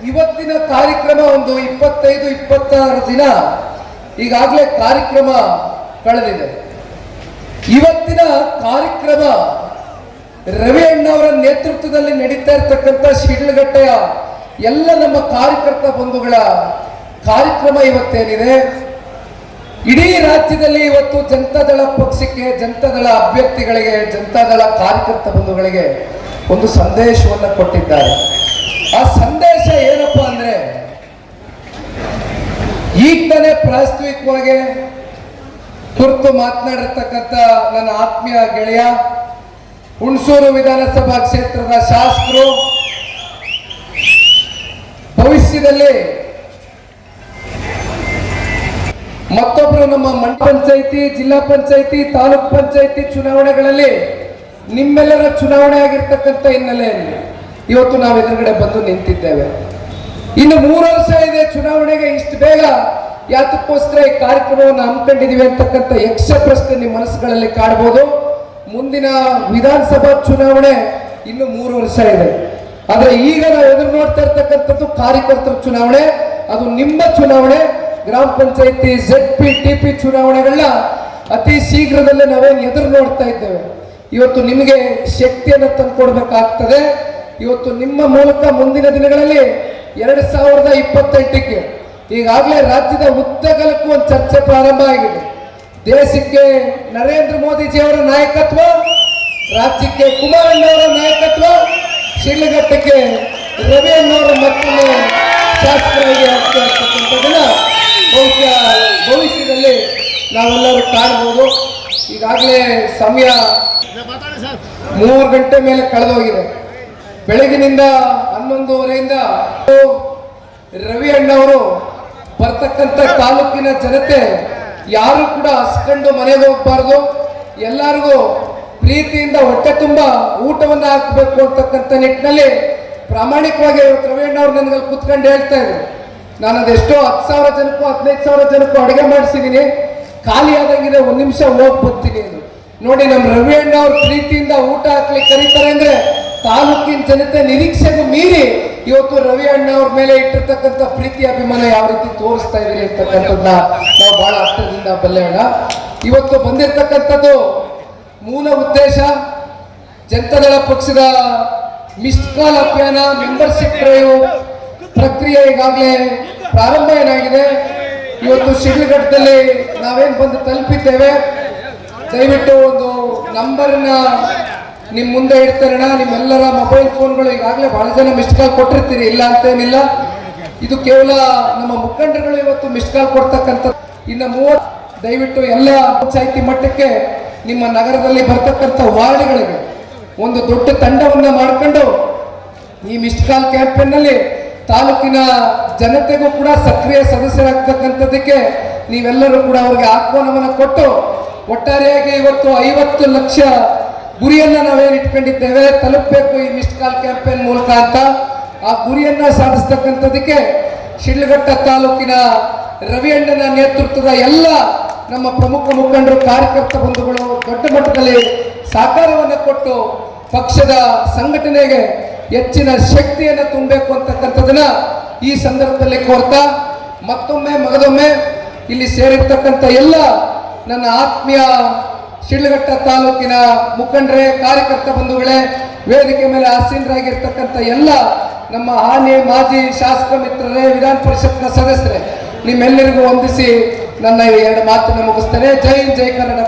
ಇವತ್ತಿನ ಕಾರ್ಯಕ್ರಮ ಒಂದು ಇಪ್ಪತ್ತೈದು, ಇಪ್ಪತ್ತಾರು ದಿನ ಈಗಾಗಲೇ ಕಾರ್ಯಕ್ರಮ ಕಳೆದಿದೆ. ಇವತ್ತಿನ ಕಾರ್ಯಕ್ರಮ ರವಿ ಅಣ್ಣವರ ನೇತೃತ್ವದಲ್ಲಿ ನಡೀತಾ ಇರ್ತಕ್ಕಂಥ ಶಿಡ್ಲಘಟ್ಟೆಯ ಎಲ್ಲ ನಮ್ಮ ಕಾರ್ಯಕರ್ತ ಬಂಧುಗಳ ಕಾರ್ಯಕ್ರಮ ಇವತ್ತೇನಿದೆ? ಇಡೀ ರಾಜ್ಯದಲ್ಲಿ ಇವತ್ತು ಜನತಾದಳ ಪಕ್ಷಕ್ಕೆ ಜನತಾದಳ ಅಭ್ಯರ್ಥಿಗಳಿಗೆ ಜನತಾದಳ ಕಾರ್ಯಕರ್ತ ಬಂಧುಗಳಿಗೆ ಒಂದು ಸಂದೇಶವನ್ನು ಕೊಟ್ಟಿದ್ದಾರೆ. ಆ ಸಂದೇಶ ಏನಪ್ಪ ಅಂದ್ರೆ ಈಗ ತಾನೇ ಪ್ರಾಸ್ತಾವಿಕವಾಗಿ ತುರ್ತು ಮಾತನಾಡಿರ್ತಕ್ಕಂಥ ನನ್ನ ಆತ್ಮೀಯ ಗೆಳೆಯ ಹುಣಸೂರು ವಿಧಾನಸಭಾ ಕ್ಷೇತ್ರದ ಶಾಸಕರು ಭವಿಷ್ಯದಲ್ಲಿ ಮತ್ತೊಬ್ಬರು ನಮ್ಮ ಮಂಡ ಪಂಚಾಯಿತಿ, ಜಿಲ್ಲಾ ಪಂಚಾಯಿತಿ, ತಾಲೂಕ್ ಪಂಚಾಯಿತಿ ಚುನಾವಣೆಗಳಲ್ಲಿ ನಿಮ್ಮೆಲ್ಲರ ಚುನಾವಣೆ ಆಗಿರ್ತಕ್ಕಂಥ ಹಿನ್ನೆಲೆಯಲ್ಲಿ ಇವತ್ತು ನಾವು ಎದುರುಗಡೆ ಬಂದು ನಿಂತಿದ್ದೇವೆ. ಇನ್ನು ಮೂರು ವರ್ಷ ಇದೆ ಚುನಾವಣೆಗೆ, ಇಷ್ಟು ಬೇಗ ಯಾತಕ್ಕೋಸ್ಕರ ಈ ಕಾರ್ಯಕ್ರಮವನ್ನು ಹಮ್ಮಿಕೊಂಡಿದೀವಿ ಅಂತಕ್ಕಂಥ ಯಕ್ಷ ಪ್ರಶ್ನೆ ನಿಮ್ಮ ಮನಸ್ಸುಗಳಲ್ಲಿ ಕಾಡ್ಬೋದು. ಮುಂದಿನ ವಿಧಾನಸಭಾ ಚುನಾವಣೆ ಇನ್ನು ಮೂರು ವರ್ಷ ಇದೆ. ಆದ್ರೆ ಈಗ ನಾವು ಎದುರು ನೋಡ್ತಾ ಇರ್ತಕ್ಕಂಥದ್ದು ಕಾರ್ಯಕರ್ತರ ಚುನಾವಣೆ, ಅದು ನಿಮ್ಮ ಚುನಾವಣೆ, ಗ್ರಾಮ ಪಂಚಾಯತಿ ಜೆಡ್ ಪಿ ಟಿ ಪಿ ಚುನಾವಣೆಗಳನ್ನ ಅತಿ ಶೀಘ್ರದಲ್ಲೇ ನಾವೇನು ಎದುರು ನೋಡ್ತಾ ಇದ್ದೇವೆ. ಇವತ್ತು ನಿಮಗೆ ಶಕ್ತಿಯನ್ನು ತಂದುಕೊಡ್ಬೇಕಾಗ್ತದೆ. ಇವತ್ತು ನಿಮ್ಮ ಮೂಲಕ ಮುಂದಿನ ದಿನಗಳಲ್ಲಿ ಎರಡು ಸಾವಿರದ ಇಪ್ಪತ್ತೆಂಟಕ್ಕೆ ಈಗಾಗಲೇ ರಾಜ್ಯದ ಉದ್ದಗಲಕ್ಕೂ ಒಂದು ಚರ್ಚೆ ಪ್ರಾರಂಭ ಆಗಿದೆ. ದೇಶಕ್ಕೆ ನರೇಂದ್ರ ಮೋದಿಜಿ ಅವರ ನಾಯಕತ್ವ, ರಾಜ್ಯಕ್ಕೆ ಕುಮಾರಣ್ಣವರ ನಾಯಕತ್ವ ಶಿಡ್ಲಘಟ್ಟಕ್ಕೆ ರವಿ ಅಣ್ಣವರ ಮಕ್ಕಳು ಶಾಸಕರಾಗಿ ಆಗ್ತಾ ಇರ್ತಕ್ಕಂಥದ್ದನ್ನ ಬಹುಶಃ ಭವಿಷ್ಯದಲ್ಲಿ ನಾವೆಲ್ಲರೂ ಕಾಣಬಹುದು ಈಗಾಗಲೇ ಸಮಯ ಮೂರು ಗಂಟೆ ಮೇಲೆ ಕಳೆದೋಗಿದೆ. ಬೆಳಗಿನಿಂದ ಹನ್ನೊಂದುವರೆಯಿಂದ ರವಿ ಅಣ್ಣವರು ಬರ್ತಕ್ಕಂಥ ತಾಲೂಕಿನ ಜನತೆ ಯಾರು ಕೂಡ ಹಸ್ಕೊಂಡು ಮನೆಗೆ ಹೋಗ್ಬಾರ್ದು. ಎಲ್ಲರಿಗೂ ಪ್ರೀತಿಯಿಂದ ಹೊಟ್ಟೆ ತುಂಬ ಊಟವನ್ನು ಹಾಕಬೇಕು ಅಂತಕ್ಕಂಥ ನಿಟ್ಟಿನಲ್ಲಿ ಪ್ರಾಮಾಣಿಕವಾಗಿ ಇವತ್ತು ಅವ್ರು ನನಗೆ ಕುತ್ಕೊಂಡು ಹೇಳ್ತಾ ಇದ್ರು. ನಾನು ಅದೆಷ್ಟೋ ಹತ್ತು ಸಾವಿರ ಜನಕ್ಕೂ, ಹದಿನೈದು ಸಾವಿರ ಜನಕ್ಕೂ ಅಡುಗೆ ಮಾಡಿಸಿದ್ದೀನಿ ಖಾಲಿ ಆದಂಗಿದೆ ಒಂದು ನಿಮಿಷ ಹೋಗಿ ಬರ್ತೀನಿ ಅದು ನೋಡಿ ನಮ್ಮ ರವಿ ಅಣ್ಣ ಅವ್ರ ಪ್ರೀತಿಯಿಂದ ಊಟ ಹಾಕ್ಲಿಕ್ಕೆ ಕರೀತಾರೆ ಅಂದರೆ ತಾಲೂಕಿನ ಜನತೆ ನಿರೀಕ್ಷೆಗೂ ಮೀರಿ ಇವತ್ತು ರವಿ ಅಣ್ಣ ಅವ್ರ ಮೇಲೆ ಇಟ್ಟಿರ್ತಕ್ಕಂಥ ಪ್ರೀತಿ, ಅಭಿಮಾನ ಯಾವ ರೀತಿ ತೋರಿಸ್ತಾ ಇದ್ದೀರಿ ಅಂತಕ್ಕಂಥದ್ದನ್ನ ನಾವು ಬಹಳ ಅರ್ಥದಿಂದ ಬಲ್ಲೆಯೋಣ ಇವತ್ತು ಬಂದಿರತಕ್ಕಂಥದ್ದು ಮೂಲ ಉದ್ದೇಶ ಜನತಾದಳ ಪಕ್ಷದ ಮಿಸ್ಡ್ ಕಾಲ್ ಅಭಿಯಾನ ಮೆಂಬರ್ಶಿಪ್ ಡ್ರೈವ್ ಪ್ರಕ್ರಿಯೆ ಈಗಾಗಲೇ ಪ್ರಾರಂಭ ಏನಾಗಿದೆ? ಇವತ್ತು ಶಿಡ್ಲಘಟ್ಟದಲ್ಲಿ ನಾವೇನು ಬಂದು ತಲುಪಿದ್ದೇವೆ? ದಯವಿಟ್ಟು ಒಂದು ನಂಬರ್ನ ನಿಮ್ಮ ಮುಂದೆ ಇಡ್ತಾರಣ ನಿಮ್ಮೆಲ್ಲರ ಮೊಬೈಲ್ ಫೋನ್ಗಳು ಈಗಾಗಲೇ ಬಹಳ ಜನ ಮಿಸ್ಡ್ ಕಾಲ್ ಕೊಟ್ಟಿರ್ತೀರಿ. ಇಲ್ಲ ಅಂತೇನಿಲ್ಲ. ಇದು ಕೇವಲ ನಮ್ಮ ಮುಖಂಡರುಗಳು ಇವತ್ತು ಮಿಸ್ಡ್ ಕಾಲ್ ಕೊಡ್ತಕ್ಕಂಥ ಇನ್ನು ಮೂವತ್ತು ದಯವಿಟ್ಟು ಎಲ್ಲ ಪಂಚಾಯಿತಿ ಮಟ್ಟಕ್ಕೆ ನಿಮ್ಮ ನಗರದಲ್ಲಿ ಬರ್ತಕ್ಕಂಥ ವಾರ್ಡ್ಗಳಿಗೆ ಒಂದು ದೊಡ್ಡ ತಂಡವನ್ನು ಮಾಡಿಕೊಂಡು ಈ ಮಿಸ್ಡ್ ಕಾಲ್ ಕ್ಯಾಂಪೇನ್ನಲ್ಲಿ ತಾಲೂಕಿನ ಜನತೆಗೂ ಕೂಡ ಸಕ್ರಿಯ ಸದಸ್ಯರಾಗ್ತಕ್ಕಂಥದ್ದಕ್ಕೆ ನೀವೆಲ್ಲರೂ ಕೂಡ ಅವರಿಗೆ ಆಹ್ವಾನವನ್ನು ಕೊಟ್ಟು ಒಟ್ಟಾರೆಯಾಗಿ ಇವತ್ತು ಐವತ್ತು ಲಕ್ಷ ಗುರಿಯನ್ನು ನಾವೇನು ಇಟ್ಕೊಂಡಿದ್ದೇವೆ, ತಲುಪಬೇಕು ಈ ಮಿಸ್ಡ್ ಕಾಲ್ ಕ್ಯಾಂಪೇನ್ ಮೂಲಕ ಅಂತ. ಆ ಗುರಿಯನ್ನು ಸಾಧಿಸ್ತಕ್ಕಂಥದ್ದಕ್ಕೆ ಶಿಡ್ಲಘಟ್ಟ ತಾಲೂಕಿನ ರವಿಯಣ್ಣನ ನೇತೃತ್ವದ ಎಲ್ಲ ನಮ್ಮ ಪ್ರಮುಖ ಮುಖಂಡರು, ಕಾರ್ಯಕರ್ತ ಬಂಧುಗಳು ದೊಡ್ಡ ಮಟ್ಟದಲ್ಲಿ ಸಹಕಾರವನ್ನು ಕೊಟ್ಟು ಪಕ್ಷದ ಸಂಘಟನೆಗೆ ಹೆಚ್ಚಿನ ಶಕ್ತಿಯನ್ನು ತುಂಬಬೇಕು ಅಂತಕ್ಕಂಥದ್ದನ್ನ ಈ ಸಂದರ್ಭದಲ್ಲಿ ಕೋರ್ತಾ ಮತ್ತೊಮ್ಮೆ ಮಗದೊಮ್ಮೆ ಇಲ್ಲಿ ಸೇರಿರ್ತಕ್ಕಂಥ ಎಲ್ಲ ನನ್ನ ಆತ್ಮೀಯ ಶಿಡ್ಲಘಟ್ಟ ತಾಲೂಕಿನ ಮುಖಂಡರೇ, ಕಾರ್ಯಕರ್ತ ಬಂಧುಗಳೇ, ವೇದಿಕೆ ಮೇಲೆ ಆಸೀನರಾಗಿರ್ತಕ್ಕಂಥ ಎಲ್ಲ ನಮ್ಮ ಆನೆ ಮಾಜಿ ಶಾಸಕ ಮಿತ್ರರೇ, ವಿಧಾನ ಪರಿಷತ್ನ ಸದಸ್ಯರೇ, ನಿಮ್ಮೆಲ್ಲರಿಗೂ ವಂದಿಸಿ ನನ್ನ ಎರಡು ಮಾತನ್ನು ಮುಗಿಸ್ತೇನೆ ಜೈ ಜೈ ಕನ್ನಡ.